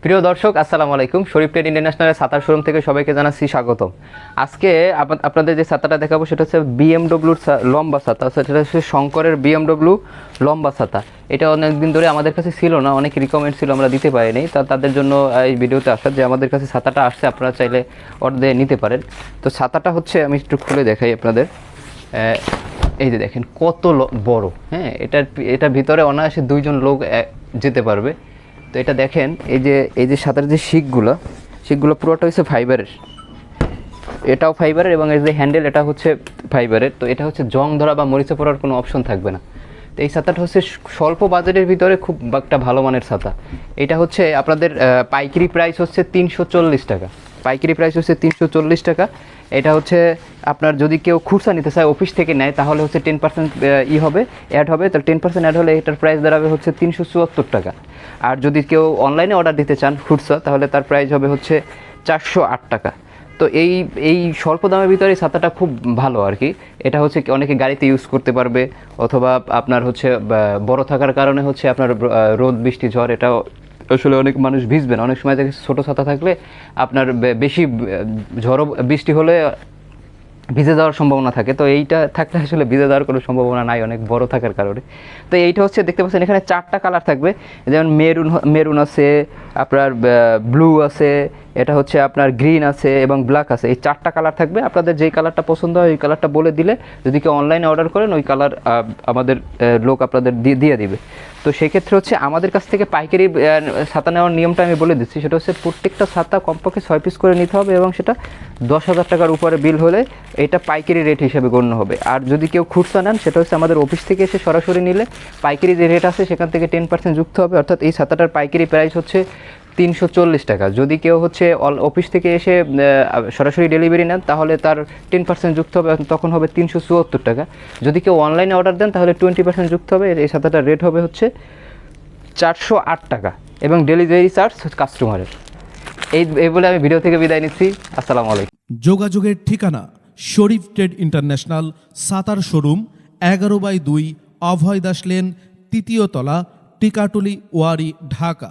প্রিয় দর্শক, আসসালামু আলাইকুম। শরীফ ট্রেড ইন্টারন্যাশনালের সাঁতার শোরুম থেকে সবাইকে জানাচ্ছি স্বাগতম। আজকে আপ- আপনাদের যে ছাতাটা দেখাবো, সেটা হচ্ছে বিএমডব্লিউর লম্বা ছাতা সেটা হচ্ছে শঙ্করের বিএমডব্লিউ লম্বা ছাতা এটা অনেক দিন ধরে আমাদের কাছে ছিল না, অনেক রিকমেন্ড ছিল, আমরা দিতে পারিনি। তা তাদের জন্য এই ভিডিওতে আসা যে আমাদের কাছে ছাতাটা আসছে, আপনারা চাইলে দিয়ে নিতে পারেন। তো ছাতাটা হচ্ছে, আমি একটু খুলে দেখাই আপনাদের। এই যে দেখেন, কত বড়। হ্যাঁ এটার এটার ভিতরে অনায়াসে দুইজন লোক যেতে পারবে। তো এটা দেখেন, এই যে এই যে সাঁতার যে শিখগুলো শিখগুলো পুরোটা হচ্ছে ফাইবারের। এটাও ফাইবারের এবং এই যে হ্যান্ডেল, এটা হচ্ছে ফাইবারের। তো এটা হচ্ছে জং ধরা বা মরিচে পড়ার কোনো অপশন থাকবে না। তো এই ছাতাটা হচ্ছে স্বল্প বাজেটের ভিতরে খুব একটা ভালো মানের ছাতা। এটা হচ্ছে আপনাদের পাইকারি প্রাইস হচ্ছে তিনশো চল্লিশ টাকা। পাইকারি প্রাইস হচ্ছে তিনশো চল্লিশ টাকা। এটা হচ্ছে আপনার যদি কেউ খুচরা নিতে চায়, অফিস থেকে নেয়, তাহলে হচ্ছে টেন পার্সেন্ট ই হবে অ্যাড হবে। তো টেন পার্সেন্ট অ্যাড হলে এটার প্রাইস দাঁড়াবে হচ্ছে তিনশো চুয়াত্তর টাকা। আর যদি কেউ অনলাইনে অর্ডার দিতে চান খুচরা, তাহলে তার প্রাইস হবে হচ্ছে চারশো আট টাকা। তো এই এই স্বল্প দামের ভিতরে ছাতাটা খুব ভালো আর কি এটা হচ্ছে অনেকে গাড়িতে ইউজ করতে পারবে, অথবা আপনার হচ্ছে বড় থাকার কারণে হচ্ছে আপনার রোদ, বৃষ্টি, ঝড়, এটাও আসলে অনেক মানুষ ভিজবে না। অনেক সময় দেখে ছোটো ছাতা থাকলে আপনার বেশি ঝড়ো বৃষ্টি হলে ভিজে যাওয়ার সম্ভাবনা থাকে। তো এইটা থাকলে আসলে ভিজে যাওয়ার কোনো সম্ভাবনা নাই, অনেক বড় থাকার কারণে। তো এইটা হচ্ছে, দেখতে পাচ্ছেন এখানে চারটা কালার থাকবে। যেমন মেরুন মেরুন আছে, আপনার ব্লু আছে, এটা হচ্ছে আপনার গ্রিন আছে এবং ব্ল্যাক আছে। এই চারটা কালার থাকবে। আপনাদের যেই কালারটা পছন্দ হয়, ওই কালারটা বলে দিলে যদি কেউ অনলাইনে অর্ডার করেন, ওই কালার আমাদের লোক আপনাদের দিয়ে দিয়ে দিবে। তো সেক্ষেত্রে হচ্ছে আমাদের কাছ থেকে পাইকারি ছাতা নেওয়ার নিয়মটা আমি বলে দিচ্ছি। সেটা হচ্ছে প্রত্যেকটা ছাতা কমপক্ষে ছয় পিস করে নিতে হবে এবং সেটা দশ হাজার টাকার উপরে বিল হলে এটা পাইকারি রেট হিসেবে গণ্য হবে। আর যদি কেউ খুচরা নেন, সেটা হচ্ছে আমাদের অফিস থেকে এসে সরাসরি নিলে পাইকারি যে রেট আছে, সেখান থেকে টেন পার্সেন্ট যুক্ত হবে। অর্থাৎ এই ছাতাটার পাইকারি প্রাইস হচ্ছে তিনশো চল্লিশ টাকা। যদি কেউ হচ্ছে অফিস থেকে এসে সরাসরি ডেলিভারি নেন, তাহলে তার টেন পার্সেন্ট যুক্ত হবে, তখন হবে তিনশো চুয়াত্তর টাকা। যদি কেউ অনলাইনে অর্ডার দেন, তাহলে টোয়েন্টি পার্সেন্ট যুক্ত হবে। এই ছাতাটার রেট হবে হচ্ছে চারশো আট টাকা এবং ডেলিভারি চার্জ কাস্টমারের এই এই বলে আমি ভিডিও থেকে বিদায় নিচ্ছি। আসসালামু আলাইকুম। যোগাযোগের ঠিকানা Sharif trade international, Sattar showroom, এগারো বাই দুই অভয় দাস লেন, তৃতীয় তলা, টিকাটুলি ওয়ারি, ঢাকা।